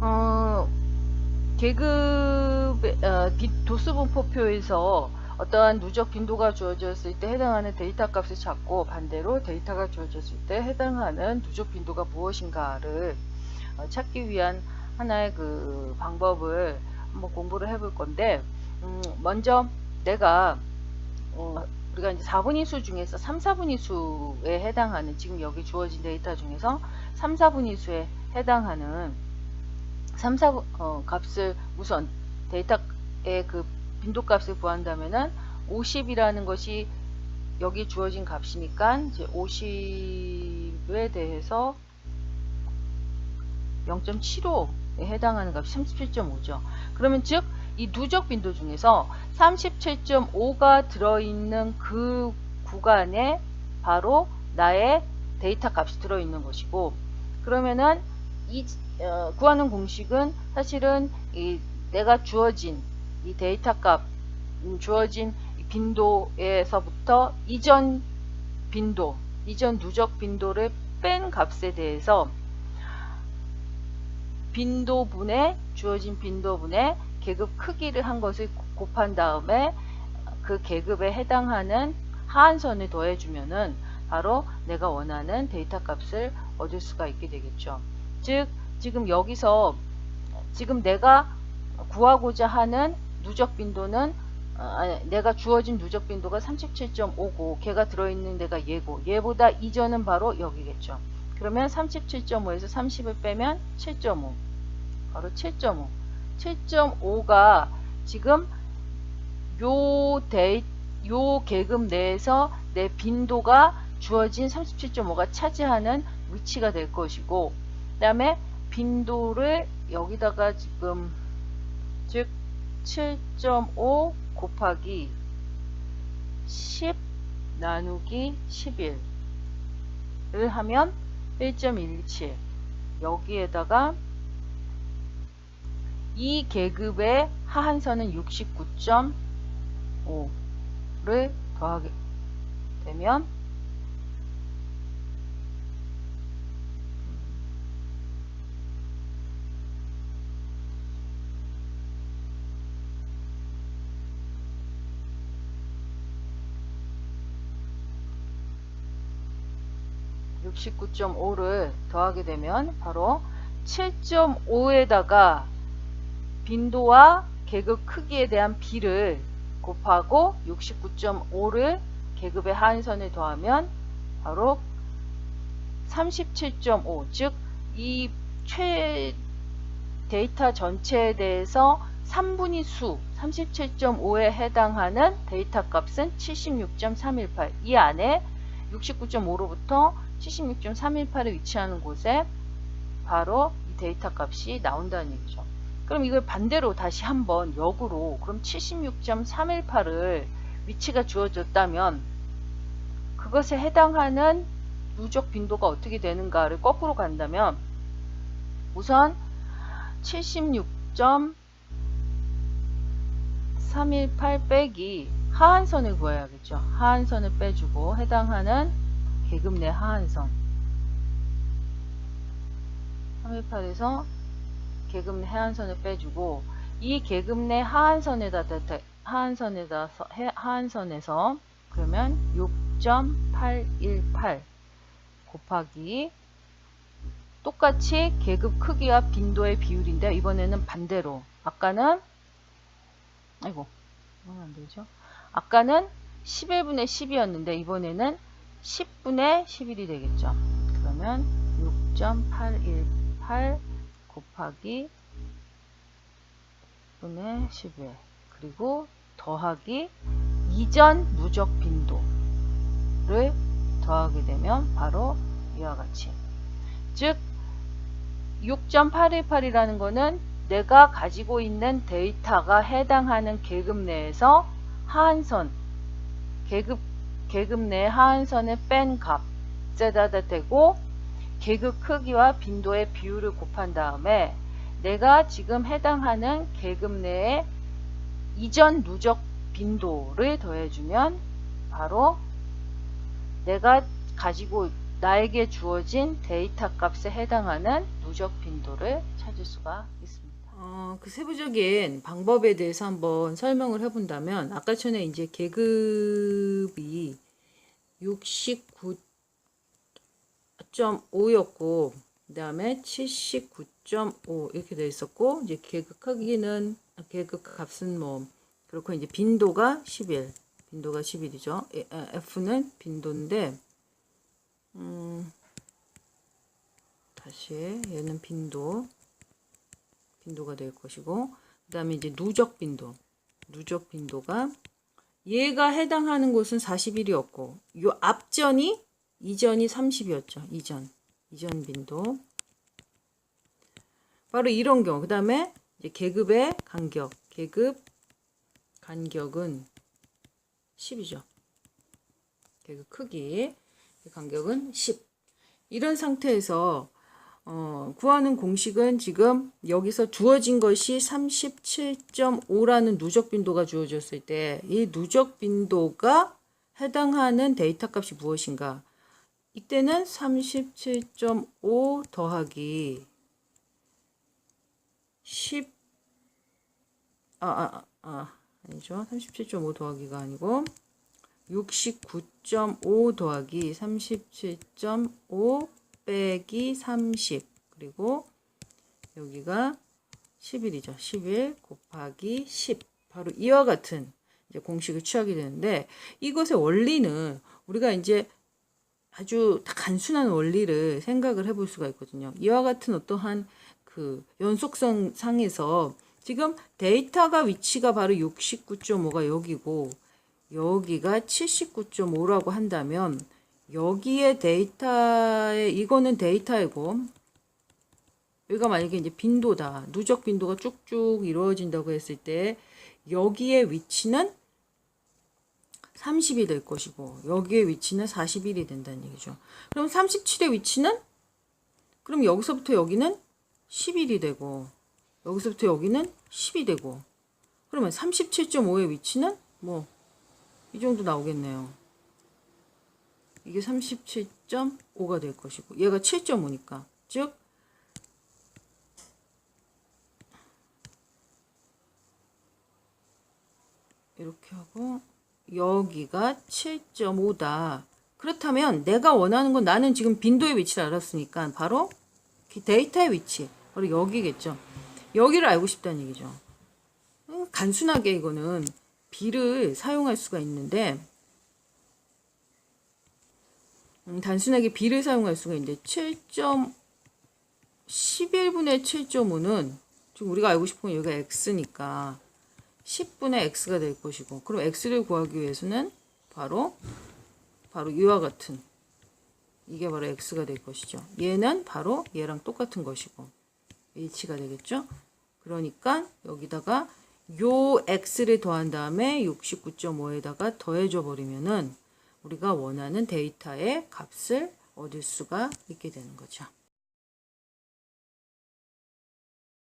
어, 계급 어, 비- 도수분포표에서 어떠한 누적 빈도가 주어졌을 때 해당하는 데이터 값을 찾고 반대로 데이터가 주어졌을 때 해당하는 누적 빈도가 무엇인가를 어, 찾기 위한 하나의 그 방법을 한번 공부를 해볼 건데 음, 먼저 내가 어, 우리가 이제 4분위수 중에서 3, 4분위수에 해당하는 지금 여기 주어진 데이터 중에서 3, 4분위수에 해당하는 3, 4 어, 값을 우선 데이터의 그 빈도 값을 구한다면은 50이라는 것이 여기 주어진 값이니까 이제 50에 대해서 0.75에 해당하는 값이 37.5죠. 그러면 즉 이 누적 빈도 중에서 37.5가 들어있는 그 구간에 바로 나의 데이터 값이 들어있는 것이고 그러면은 이 어, 구하는 공식은 사실은 이 내가 주어진 이 데이터 값 음, 주어진 이 빈도에서부터 이전 빈도 이전 누적 빈도를 뺀 값에 대해서 빈도분의 주어진 빈도분의 계급 크기를 한 것을 곱한 다음에 그 계급에 해당하는 하한선을 더해주면은 바로 내가 원하는 데이터 값을 얻을 수가 있게 되겠죠. 즉 지금 여기서 지금 내가 구하고자 하는 누적 빈도는 어, 아니, 내가 주어진 누적 빈도가 37.5고 걔가 들어있는 데가 얘고 얘보다 이전은 바로 여기겠죠. 그러면 37.5에서 30을 빼면 7.5 바로 7.5 7.5가 지금 요 데이 요 계급 내에서 내 빈도가 주어진 37.5가 차지하는 위치가 될 것이고 그 다음에 빈도를 여기다가 지금 즉 7.5 곱하기 10 나누기 11을 하면 1.117 여기에다가 이 계급의 하한선은 69.5를 더하게 되면 69.5를 더하게 되면 바로 7.5에다가 빈도와 계급 크기에 대한 비를 곱하고 69.5를 계급의 하한선에 더하면 바로 37.5 즉 이 최 데이터 전체에 대해서 3분의 수 37.5에 해당하는 데이터 값은 76.318 이 안에 69.5로부터 76.318에 위치하는 곳에 바로 이 데이터 값이 나온다는 얘기죠. 그럼 이걸 반대로 다시 한번 역으로 그럼 76.318을 위치가 주어졌다면 그것에 해당하는 누적 빈도가 어떻게 되는가를 거꾸로 간다면 우선 76.318 빼기 하한선을 구해야겠죠. 하한선을 빼주고 해당하는 계급 내 하한선 318에서 계급 내 하한선을 빼주고 이 계급 내 하한선에다 하한선에다 하한선에서 그러면 6.818 곱하기 똑같이 계급 크기와 빈도의 비율인데 이번에는 반대로 아까는 아이고 안 되죠. 아까는 11분의 10이었는데 이번에는 10분의 11이 되겠죠. 그러면 6.818 곱하기 분의 10에 그리고 더하기 이전 누적 빈도를 더하게 되면 바로 이와 같이 즉 6.818이라는 것은 내가 가지고 있는 데이터가 해당하는 계급 내에서 하한선 계급 계급 내 하한선을 뺀 값에다 대고 계급 크기와 빈도의 비율을 곱한 다음에 내가 지금 해당하는 계급 내의 이전 누적 빈도를 더해주면 바로 내가 가지고 나에게 주어진 데이터 값에 해당하는 누적 빈도를 찾을 수가 있습니다. 어, 그 세부적인 방법에 대해서 한번 설명을 해본다면 아까 전에 이제 계급이 69.5였고 그 다음에 79.5 이렇게 돼 있었고 이제 계급 크기는 계급 값은 뭐 그렇고 이제 빈도가 11 빈도가 11이죠. F는 빈도인데 음 다시 얘는 빈도 빈도가 될 것이고 그 다음에 이제 누적 빈도. 누적 빈도가 얘가 해당하는 곳은 41이었고 요 앞전이 이전이 30이었죠. 이전. 이전 빈도. 바로 이런 경우. 그 다음에 이제 계급의 간격. 계급 간격은 10이죠. 계급 크기. 간격은 10 이런 상태에서 어, 구하는 공식은 지금 여기서 주어진 것이 37.5라는 누적 빈도가 주어졌을 때 이 누적 빈도가 해당하는 데이터 값이 무엇인가? 이때는 37.5 더하기 10 아, 아, 아, 아니죠. 37.5 더하기가 아니고 69.5 더하기 37.5 빼기 30 그리고 여기가 11이죠. 11 곱하기 10 바로 이와 같은 이제 공식을 취하게 되는데 이것의 원리는 우리가 이제 아주 단순한 원리를 생각을 해볼 수가 있거든요. 이와 같은 어떠한 그 연속성 상에서 지금 데이터가 위치가 바로 69.5가 여기고 여기가 79.5라고 한다면 여기에 데이터에 이거는 데이터이고 여기가 만약에 이제 빈도다 누적 빈도가 쭉쭉 이루어진다고 했을 때 여기에 위치는 30이 될 것이고 여기에 위치는 41이 된다는 얘기죠. 그럼 37의 위치는 그럼 여기서부터 여기는 11이 되고 여기서부터 여기는 10이 되고 그러면 37.5의 위치는 뭐 이 정도 나오겠네요. 이게 37.5가 될 것이고 얘가 7.5니까 즉 이렇게 하고 여기가 7.5다. 그렇다면 내가 원하는 건 나는 지금 빈도의 위치를 알았으니까 바로 데이터의 위치 바로 여기겠죠. 여기를 알고 싶다는 얘기죠. 음, 단순하게 이거는 비를 사용할 수가 있는데 음, 단순하게 비를 사용할 수가 있는데 7. 11분의 7.5는 지금 우리가 알고 싶은 건 여기가 x니까 10분의 x가 될 것이고 그럼 x를 구하기 위해서는 바로 바로 이와 같은 이게 바로 x가 될 것이죠. 얘는 바로 얘랑 똑같은 것이고 h가 되겠죠. 그러니까 여기다가 요 x를 더한 다음에 69.5에다가 더해줘 버리면은 우리가 원하는 데이터의 값을 얻을 수가 있게 되는 거죠.